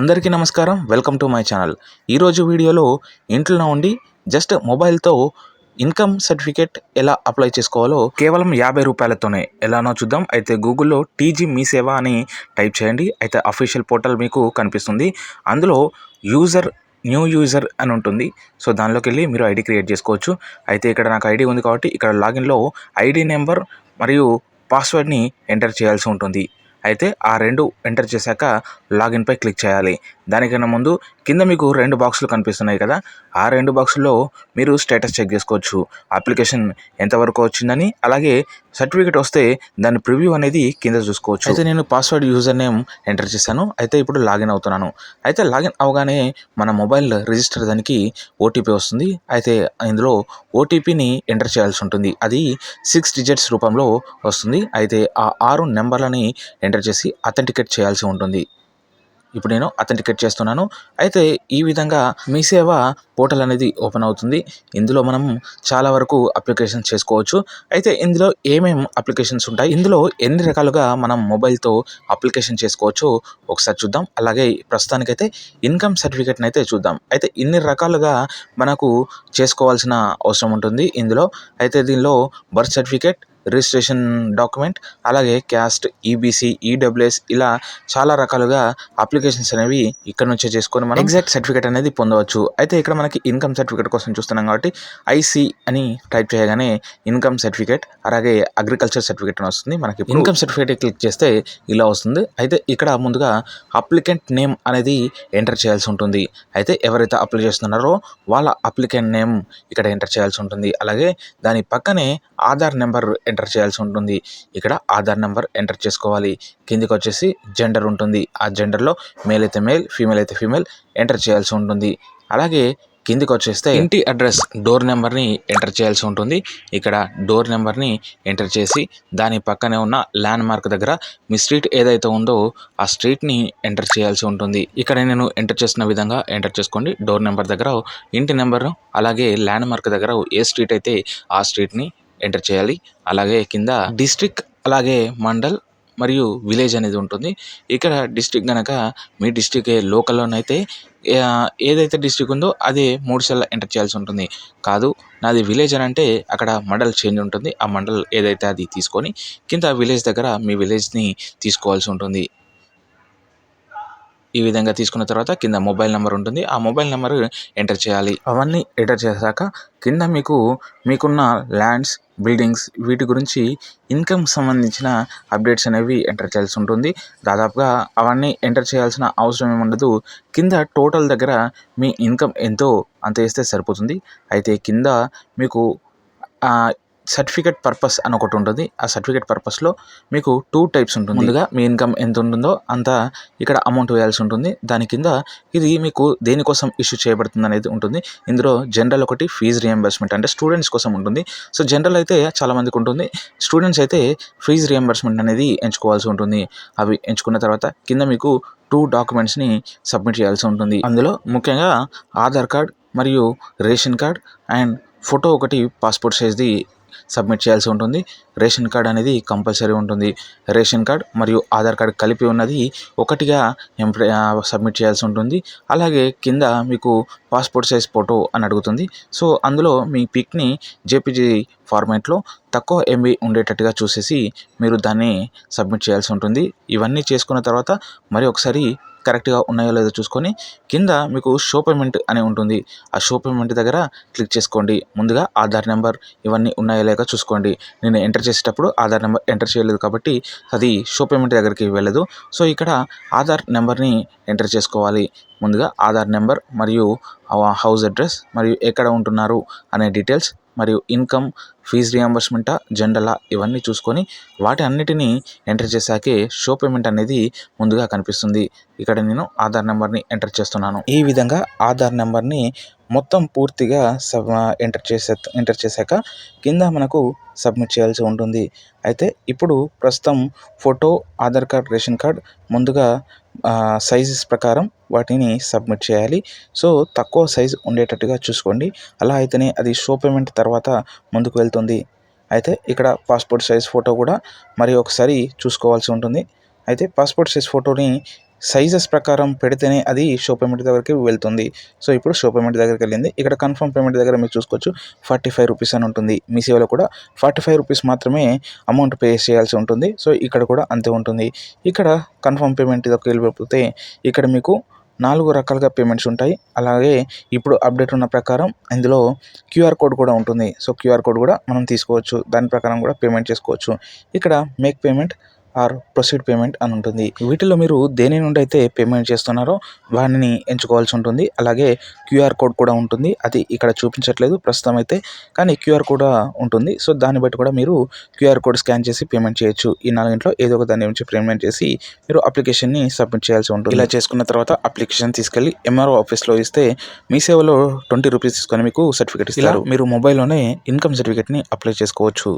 అందరికీ నమస్కారం. Welcome to my channel. ఈరోజు వీడియోలో ఇంట్లో ఉండి జస్ట్ మొబైల్తో ఇన్కమ్ సర్టిఫికేట్ ఎలా అప్లై చేసుకోవాలో కేవలం యాభై రూపాయలతోనే ఎలానో చూద్దాం. అయితే గూగుల్లో టీజీ మీ సేవ అని టైప్ చేయండి. అయితే అఫీషియల్ పోర్టల్ మీకు కనిపిస్తుంది. అందులో యూజర్ న్యూ యూజర్ అని ఉంటుంది. సో దానిలోకి వెళ్ళి మీరు ఐడి క్రియేట్ చేసుకోవచ్చు. అయితే ఇక్కడ నాకు ఐడి ఉంది కాబట్టి ఇక్కడ లాగిన్లో ఐడి నెంబర్ మరియు పాస్వర్డ్ని ఎంటర్ చేయాల్సి ఉంటుంది. అయితే ఆ రెండు ఎంటర్ చేశాక లాగిన్పై క్లిక్ చేయాలి. దానికన్నా ముందు కింద మీకు రెండు బాక్సులు కనిపిస్తున్నాయి కదా. ఆ రెండు బాక్సుల్లో మీరు స్టేటస్ చెక్ చేసుకోవచ్చు. అప్లికేషన్ ఎంతవరకు వచ్చిందని అలాగే సర్టిఫికేట్ వస్తే దాని ప్రివ్యూ అనేది కింద చూసుకోవచ్చు. అయితే నేను పాస్వర్డ్ యూజర్ నేమ్ ఎంటర్ చేశాను. అయితే ఇప్పుడు లాగిన్ అవుతున్నాను. అయితే లాగిన్ అవగానే మన మొబైల్ రిజిస్టర్ దానికి ఓటీపీ వస్తుంది. అయితే ఇందులో ఓటీపీని ఎంటర్ చేయాల్సి ఉంటుంది. అది సిక్స్ డిజిట్స్ రూపంలో వస్తుంది. అయితే ఆ ఆరు నెంబర్లని ఎంటర్ చేసి అథెంటికేట్ చేయాల్సి ఉంటుంది. ఇప్పుడు నేను అథెంటికేట్ చేస్తున్నాను. అయితే ఈ విధంగా మీ సేవ పోర్టల్ అనేది ఓపెన్ అవుతుంది. ఇందులో మనం చాలా వరకు అప్లికేషన్స్ చేసుకోవచ్చు. అయితే ఇందులో ఏమేం అప్లికేషన్స్ ఉంటాయి? ఇందులో ఎన్ని రకాలుగా మనం మొబైల్తో అప్లికేషన్ చేసుకోవచ్చు? ఒకసారి చూద్దాం. అలాగే ప్రస్తుతానికైతే ఇన్కమ్ సర్టిఫికేట్ని అయితే చూద్దాం. అయితే ఇన్ని రకాలుగా మనకు చేసుకోవాల్సిన అవసరం ఉంటుంది ఇందులో. అయితే దీనిలో బర్త్ సర్టిఫికేట్ రిజిస్ట్రేషన్ డాక్యుమెంట్ అలాగే క్యాస్ట్ ఈబీసీ ఈడబ్ల్యూఎస్ ఇలా చాలా రకాలుగా అప్లికేషన్స్ అనేవి ఇక్కడ నుంచే చేసుకొని మనం ఎగ్జాక్ట్ సర్టిఫికేట్ అనేది పొందవచ్చు. అయితే ఇక్కడ మనకి ఇన్కమ్ సర్టిఫికేట్ కోసం చూస్తున్నాం కాబట్టి ఐసి అని టైప్ చేయగానే ఇన్కమ్ సర్టిఫికేట్ అలాగే అగ్రికల్చర్ సర్టిఫికేట్ అని వస్తుంది. మనకి ఇన్కమ్ సర్టిఫికేట్ క్లిక్ చేస్తే ఇలా వస్తుంది. అయితే ఇక్కడ ముందుగా అప్లికెంట్ నేమ్ అనేది ఎంటర్ చేయాల్సి ఉంటుంది. అయితే ఎవరైతే అప్లై చేస్తున్నారో వాళ్ళ అప్లికెంట్ నేమ్ ఇక్కడ ఎంటర్ చేయాల్సి ఉంటుంది. అలాగే దాని పక్కనే ఆధార్ నెంబర్ ఎంటర్ చేయాల్సి ఉంటుంది. ఇక్కడ ఆధార్ నెంబర్ ఎంటర్ చేసుకోవాలి. కిందికి వచ్చేసి జెండర్ ఉంటుంది. ఆ జెండర్లో మేల్ అయితే మేల్ ఫీమేల్ అయితే ఫీమేల్ ఎంటర్ చేయాల్సి ఉంటుంది. అలాగే కిందికి వచ్చేస్తే ఇంటి అడ్రస్ డోర్ నెంబర్ని ఎంటర్ చేయాల్సి ఉంటుంది. ఇక్కడ డోర్ నెంబర్ని ఎంటర్ చేసి దాని పక్కనే ఉన్న ల్యాండ్ మార్క్ దగ్గర మీ స్ట్రీట్ ఏదైతే ఉందో ఆ స్ట్రీట్ని ఎంటర్ చేయాల్సి ఉంటుంది. ఇక్కడ నేను ఎంటర్ చేసిన విధంగా ఎంటర్ చేసుకోండి. డోర్ నెంబర్ దగ్గర ఇంటి నెంబర్ అలాగే ల్యాండ్ మార్క్ దగ్గర ఏ స్ట్రీట్ అయితే ఆ స్ట్రీట్ని ఎంటర్ చేయాలి. అలాగే కింద డిస్ట్రిక్ట్ అలాగే మండల్ మరియు విలేజ్ అనేది ఉంటుంది. ఇక్కడ డిస్ట్రిక్ట్ కనుక మీ డిస్ట్రిక్ట్ లోకల్లోనైతే ఏదైతే డిస్ట్రిక్ట్ ఉందో అదే మూడు సార్లు ఎంటర్ చేయాల్సి ఉంటుంది. కాదు నాది విలేజ్ అని అంటే అక్కడ మండల్ చేంజ్ ఉంటుంది. ఆ మండల్ ఏదైతే అది తీసుకొని కింద విలేజ్ దగ్గర మీ విలేజ్ని తీసుకోవాల్సి ఉంటుంది. ఈ విధంగా తీసుకున్న తర్వాత కింద మొబైల్ నెంబర్ ఉంటుంది. ఆ మొబైల్ నెంబర్ ఎంటర్ చేయాలి. అవన్నీ ఎంటర్ చేశాక కింద మీకు మీకున్న ల్యాండ్స్ బిల్డింగ్స్ వీటి గురించి ఇన్కమ్ సంబంధించిన అప్డేట్స్ అనేవి ఎంటర్ చేయాల్సి ఉంటుంది. దాదాపుగా అవన్నీ ఎంటర్ చేయాల్సిన అవసరం ఏముండదు. కింద టోటల్ దగ్గర మీ ఇన్కమ్ ఎంతో అంత వేస్తే సరిపోతుంది. అయితే కింద మీకు సర్టిఫికేట్ పర్పస్ అని ఒకటి ఉంటుంది. ఆ సర్టిఫికేట్ పర్పస్లో మీకు టూ టైప్స్ ఉంటుంది. ముందుగా మీ ఇన్కమ్ ఎంత ఉంటుందో అంత ఇక్కడ అమౌంట్ వేయాల్సి ఉంటుంది. దాని కింద ఇది మీకు దేనికోసం ఇష్యూ చేయబడుతుంది అనేది ఉంటుంది. ఇందులో జనరల్ ఒకటి ఫీజు రియంబర్స్మెంట్ అంటే స్టూడెంట్స్ కోసం ఉంటుంది. సో జనరల్ అయితే చాలామందికి ఉంటుంది. స్టూడెంట్స్ అయితే ఫీజు రియంబర్స్మెంట్ అనేది ఎంచుకోవాల్సి ఉంటుంది. అవి ఎంచుకున్న తర్వాత కింద మీకు టూ డాక్యుమెంట్స్ని సబ్మిట్ చేయాల్సి ఉంటుంది. అందులో ముఖ్యంగా ఆధార్ కార్డ్ మరియు రేషన్ కార్డ్ అండ్ ఫోటో ఒకటి పాస్పోర్ట్ సైజ్ది సబ్మిట్ చేయాల్సి ఉంటుంది. రేషన్ కార్డ్ అనేది కంపల్సరీ ఉంటుంది. రేషన్ కార్డ్ మరియు ఆధార్ కార్డ్ కలిపి ఉన్నది ఒకటిగా సబ్మిట్ చేయాల్సి ఉంటుంది. అలాగే కింద మీకు పాస్పోర్ట్ సైజ్ ఫోటో అని అడుగుతుంది. సో అందులో మీ పిక్ని జేపీజీ ఫార్మాట్లో తక్కువ ఎంబీ ఉండేటట్టుగా చూసేసి మీరు దాన్ని సబ్మిట్ చేయాల్సి ఉంటుంది. ఇవన్నీ చేసుకున్న తర్వాత మరి ఒకసారి కరెక్ట్గా ఉన్నాయో లేదో చూసుకొని కింద మీకు షో పేమెంట్ అని ఉంటుంది. ఆ షో పేమెంట్ దగ్గర క్లిక్ చేసుకోండి. ముందుగా ఆధార్ నెంబర్ ఇవన్నీ ఉన్నాయో లేక చూసుకోండి. నేను ఎంటర్ చేసేటప్పుడు ఆధార్ నెంబర్ ఎంటర్ చేయలేదు కాబట్టి అది షో పేమెంట్ దగ్గరికి వెళ్ళదు. సో ఇక్కడ ఆధార్ నెంబర్ని ఎంటర్ చేసుకోవాలి. ముందుగా ఆధార్ నెంబర్ మరియు హౌస్ అడ్రస్ మరియు ఎక్కడ ఉంటున్నారు అనే డీటెయిల్స్ మరియు ఇన్కమ్ ఫీజ్ రియంబర్స్మెంటా జెండలా ఇవన్నీ చూసుకొని వాటి అన్నిటినీ ఎంటర్ చేశాకే షో పేమెంట్ అనేది ముందుగా కనిపిస్తుంది. ఇక్కడ నేను ఆధార్ నెంబర్ని ఎంటర్ చేస్తున్నాను. ఈ విధంగా ఆధార్ నెంబర్ని మొత్తం పూర్తిగా సబ్ ఎంటర్ చేసే ఎంటర్ చేశాక కింద మనకు సబ్మిట్ చేయాల్సి ఉంటుంది. అయితే ఇప్పుడు ప్రస్తుతం photo Aadhaar card ration card ముందుగా సైజెస్ ప్రకారం వాటిని సబ్మిట్ చేయాలి. సో తక్కువ సైజ్ ఉండేటట్టుగా చూసుకోండి. అలా అయితేనే అది షో పేమెంట్ తర్వాత ముందుకు వెళ్తుంది. అయితే ఇక్కడ పాస్పోర్ట్ సైజ్ ఫోటో కూడా మరి ఒకసారి చూసుకోవాల్సి ఉంటుంది. అయితే పాస్పోర్ట్ సైజ్ ఫోటోని సైజెస్ ప్రకారం పెడితేనే అది షో పేమెంట్ దగ్గరికి వెళ్తుంది. సో ఇప్పుడు షో పేమెంట్ దగ్గరికి వెళ్ళింది. ఇక్కడ కన్ఫర్మ్ పేమెంట్ దగ్గర మీరు చూసుకోవచ్చు ఫార్టీ ఫైవ్ రూపీస్ అని ఉంటుంది. మీ సేవలో కూడా ఫార్టీ ఫైవ్ రూపీస్ మాత్రమే అమౌంట్ పే చేయాల్సి ఉంటుంది. సో ఇక్కడ కూడా అంతే ఉంటుంది. ఇక్కడ కన్ఫర్మ్ పేమెంట్ దగ్గరికి వెళ్ళిపోతే ఇక్కడ మీకు నాలుగు రకాలుగా పేమెంట్స్ ఉంటాయి. అలాగే ఇప్పుడు అప్డేట్ ఉన్న ప్రకారం ఇందులో క్యూఆర్ కోడ్ కూడా ఉంటుంది. సో క్యూఆర్ కోడ్ కూడా మనం తీసుకోవచ్చు. దాని ప్రకారం కూడా పేమెంట్ చేసుకోవచ్చు. ఇక్కడ make payment or proceed payment అని ఉంటుంది. వీటిలో మీరు దేని నుండి అయితే పేమెంట్ చేస్తున్నారో వాటిని ఎంచుకోవాల్సి ఉంటుంది. అలాగే క్యూఆర్ కోడ్ కూడా ఉంటుంది. అది ఇక్కడ చూపించట్లేదు ప్రస్తుతం అయితే కానీ క్యూఆర్ కూడా ఉంటుంది. సో దాన్ని బట్టి కూడా మీరు క్యూఆర్ కోడ్ స్కాన్ చేసి పేమెంట్ చేయొచ్చు. ఈ నాలుగింట్లో ఏదో ఒక దాని నుంచి పేమెంట్ చేసి మీరు అప్లికేషన్ని సబ్మిట్ చేయాల్సి ఉంటుంది. ఇలా చేసుకున్న తర్వాత అప్లికేషన్ తీసుకెళ్ళి ఎంఆర్ఓ ఆఫీస్లో ఇస్తే మీ సేవలో ట్వంటీ రూపీస్ తీసుకొని మీకు సర్టిఫికేట్ ఇస్తారు. మీరు మొబైల్లోనే ఇన్కమ్ సర్టిఫికేట్ని అప్లై చేసుకోవచ్చు.